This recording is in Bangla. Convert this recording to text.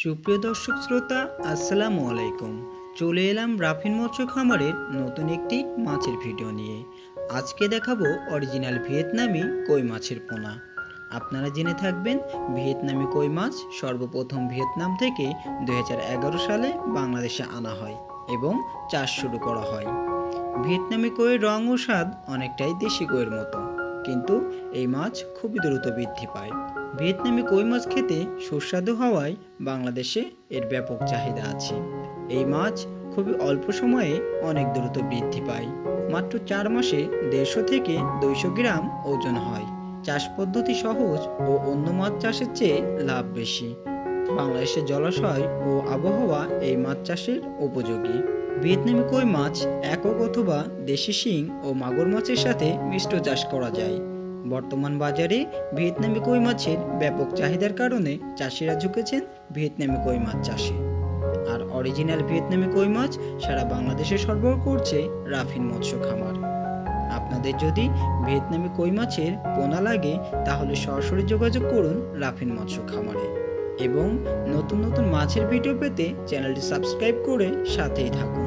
সুপ্রিয় দর্শক শ্রোতা, আসসালামু আলাইকুম। চলে এলাম রাফিন মৎস্য খামারের নতুন একটি মাছের ভিডিও নিয়ে। আজকে দেখাবো অরিজিনাল ভিয়েতনামি কই মাছের পোনা। আপনারা জেনে থাকবেন, ভিয়েতনামি কই মাছ সর্বপ্রথম ভিয়েতনাম থেকে দু হাজার এগারো সালে বাংলাদেশে আনা হয় এবং চাষ শুরু করা হয়। ভিয়েতনামি কইয়ের রং ও স্বাদ অনেকটাই দেশি কইয়ের মতো। কিন্তু এই মাছ খুবই দ্রুত বৃদ্ধি পায়। ভিয়েতনামি কই মাছ খেতে সুস্বাদু হওয়ায় বাংলাদেশে এর ব্যাপক চাহিদা আছে। এই মাছ খুবই অল্প সময়ে অনেক দ্রুত বৃদ্ধি পায়। মাত্র চার মাসে দেড়শো থেকে দুইশো গ্রাম ওজন হয়। চাষ পদ্ধতি সহজ ও অন্য মাছ চাষের চেয়ে লাভ বেশি। বাংলাদেশের জলাশয় ও আবহাওয়া এই মাছ চাষের উপযোগী। ভিয়েতনামি কই মাছ একক অথবা দেশি শিং ও মাগুর মাছের সাথে মিশ্র চাষ করা যায়। বর্তমান বাজারে ভিয়েতনামি কই মাছের ব্যাপক চাহিদার কারণে চাষিরা ঝুঁকেছেন ভিয়েতনামি কই মাছ চাষে। আর অরিজিনাল ভিয়েতনামি কই মাছ সারা বাংলাদেশে সরবরাহ করছে রাফিন মৎস্য খামার। আপনাদের যদি ভিয়েতনামি কই মাছের পোনা লাগে, তাহলে সরাসরি যোগাযোগ করুন রাফিন মৎস্য খামারে। এবং নতুন নতুন মাছের ভিডিও পেতে চ্যানেলটি সাবস্ক্রাইব করে সাথেই থাকুন।